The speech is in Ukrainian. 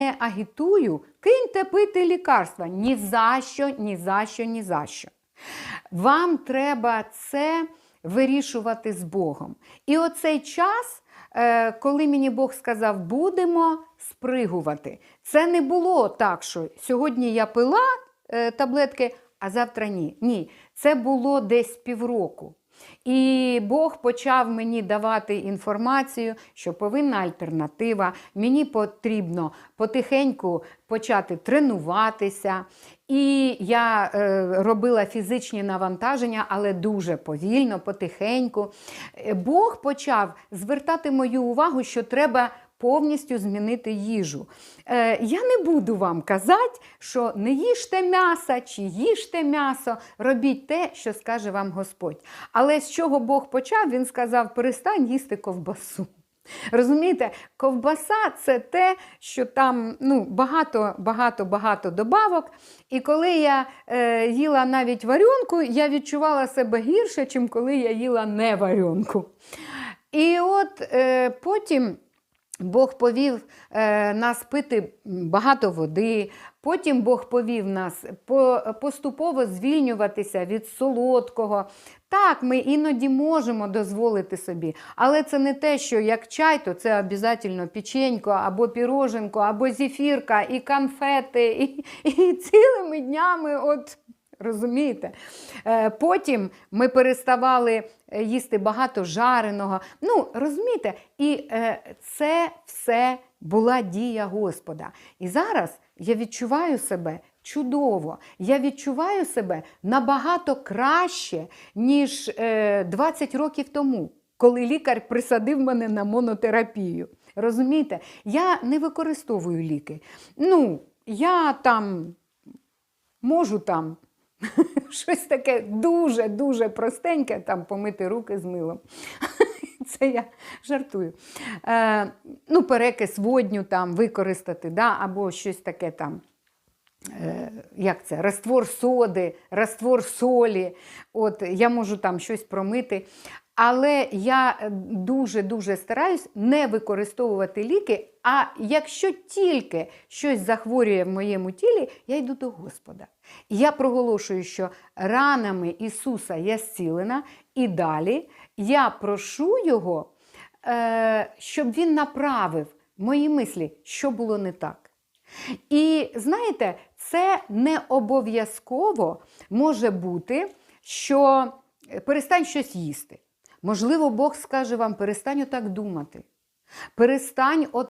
не агітую, киньте пити лікарства. Ні за що, ні за що, ні за що. Вам треба це вирішувати з Богом. І оцей час, е, коли мені Бог сказав, будемо спригувати, це не було так, що сьогодні я пила е, таблетки, а завтра ні. Ні, це було десь півроку. І Бог почав мені давати інформацію, що повинна альтернатива. Мені потрібно потихеньку почати тренуватися. І я е, робила фізичні навантаження, але дуже повільно, потихеньку. Е, Бог почав звертати мою увагу, що треба повністю змінити їжу. Е, я не буду вам казати, що не їжте м'яса чи їжте м'ясо, робіть те, що скаже вам Господь. Але з чого Бог почав, він сказав: перестань їсти ковбасу. Розумієте, ковбаса це те, що там ну, багато, багато, багато добавок. І коли я е, їла навіть варіонку, я відчувала себе гірше, ніж коли я їла не варіонку. І от е, потім. Бог повів е, нас пити багато води, потім Бог повів нас поступово звільнюватися від солодкого. Так, ми іноді можемо дозволити собі, але це не те, що як чай, то це обов'язково печенько, або піроженко, або зефірка, і конфети, і, і цілими днями. от Розумієте? Е, Потім ми переставали е, їсти багато жареного. Ну, розумієте, і е, це все була дія Господа. І зараз я відчуваю себе чудово. Я відчуваю себе набагато краще, ніж е, 20 років тому, коли лікар присадив мене на монотерапію. Розумієте, я не використовую ліки. Ну, я там можу там. Щось таке дуже-дуже простеньке, там помити руки з милом. Це я жартую. Е, ну, перекис водню там використати, да, або щось таке там. Е, як це? Раствор соди, раствор солі. От, я можу там щось промити. Але я дуже-дуже стараюсь не використовувати ліки. А якщо тільки щось захворює в моєму тілі, я йду до Господа. Я проголошую, що ранами Ісуса я зцілена, і далі я прошу Його, е, щоб Він направив мої мислі, що було не так. І знаєте, це не обов'язково може бути, що перестань щось їсти. Можливо, Бог скаже вам, перестань отак думати. Перестань от